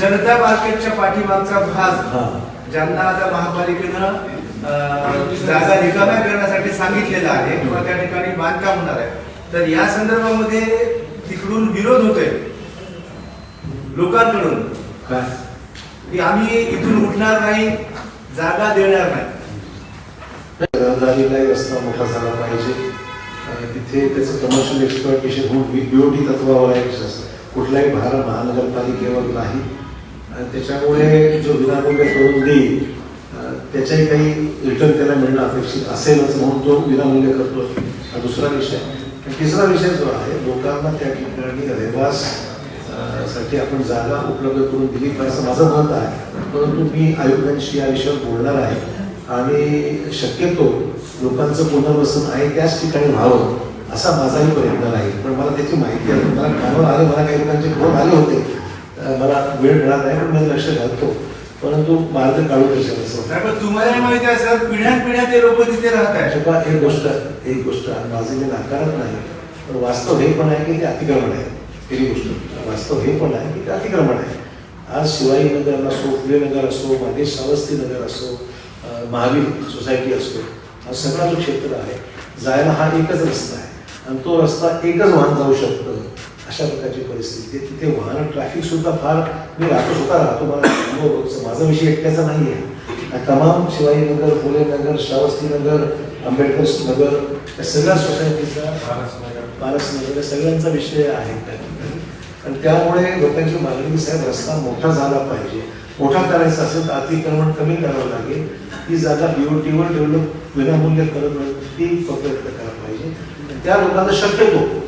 जनता मार्केटच्या पाठीमागचा भाग. ज्यांना आता महापालिकेनं जागा रिकाम्या करण्यासाठी सांगितलेलं आहे किंवा त्या ठिकाणी बांधकाम होणार आहे तर या संदर्भामध्ये तिकडून विरोध होतोय लोकांकडून. की आम्ही इथून उठणार नाही जागा देणार नाही. रहदारीलाही रस्ता मोठा झाला पाहिजे. आणि तिथे त्याचं कमर्शियल एक्सप्लॉटेशन होऊन बीओटी तत्वावर आहे. कुठलाही भार महानगरपालिकेवर नाही. त्याच्यामुळे जो विनामूल्य करून देईल त्याच्याही काही रिटर्न त्याला मिळणं अपेक्षित असेलच म्हणून तो विनामूल्य करतो. हा दुसरा विषय. तिसरा विषय जो आहे लोकांना त्या ठिकाणी रहिवाससाठी आपण जागा उपलब्ध करून दिली पाहिजे असं माझं मत आहे. परंतु मी आयुक्तांशी या विषयावर बोलणार आहे. आणि शक्यतो लोकांचं पुनर्वसन आहे त्याच ठिकाणी व्हावं असा माझाही प्रयत्न राहील. पण मला त्याची माहिती आहे. मला कामावर आले मला काही लोकांचे फोन आले होते. मला वेळ मिळाला नाही पण मी लक्ष घालतो. परंतु मार्ग काढू कशाला असं नाही, पण तुम्हाला माहिती आहे सर पिढ्यान पिढ्या ते लोक तिथे राहत अशोका एक गोष्ट एक गोष्ट. आणि माझे मी नाकारत नाही पण वास्तव हे पण आहे की ते अतिक्रमण आहे. पहिली गोष्ट. वास्तव हे पण आहे की ते अतिक्रमण आहे. आज शिवाई नगर असो फुले नगर असो मागे श्रावस्ती नगर असो अं, महावीर सोसायटी असो हा सगळा जो क्षेत्र आहे जायला हा एकच रस्ता आहे. आणि तो रस्ता एकच वाहन जाऊ शकतं. अशा प्रकारची परिस्थिती. आहे तिथे वाहन ट्रॅफिक सुद्धा फार मी राहतो स्वतः राहतो मला. अनुभव माझा विषय एकट्याचा नाही आहे तमाम शिवाजीनगर नगर फुले नगर श्रावस्ती नगर आंबेडकर नगर या सगळ्या सोसायटीचा पारस नगर या सगळ्यांचा विषय आहे. आणि त्यामुळे लोकांची मागणी साहेब रस्ता मोठा झाला पाहिजे. मोठा करायचा असेल तर अतिक्रमण कमी करावं लागेल. ती जागा बीओटीवर डेव्हलप विनामूल्य करत ती प्रयत्न करायला पाहिजे. आणि त्या लोकांना शक्यतो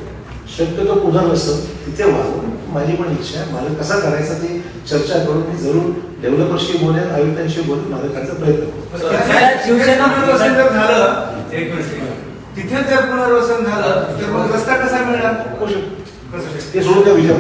शक्यतो पुनर्वसन तिथे व्हावं माझी पण इच्छा आहे. मला कसा करायचा ते चर्चा करून मी जरूर डेव्हलपरशी बोलेन आयुक्तांशी बोलून माझा करायचा प्रयत्न करू झालं एक मिनिट तिथे जर पुनर्वसन झालं तर मग रस्ता कसा मिळणार? ते सोडून त्या विचार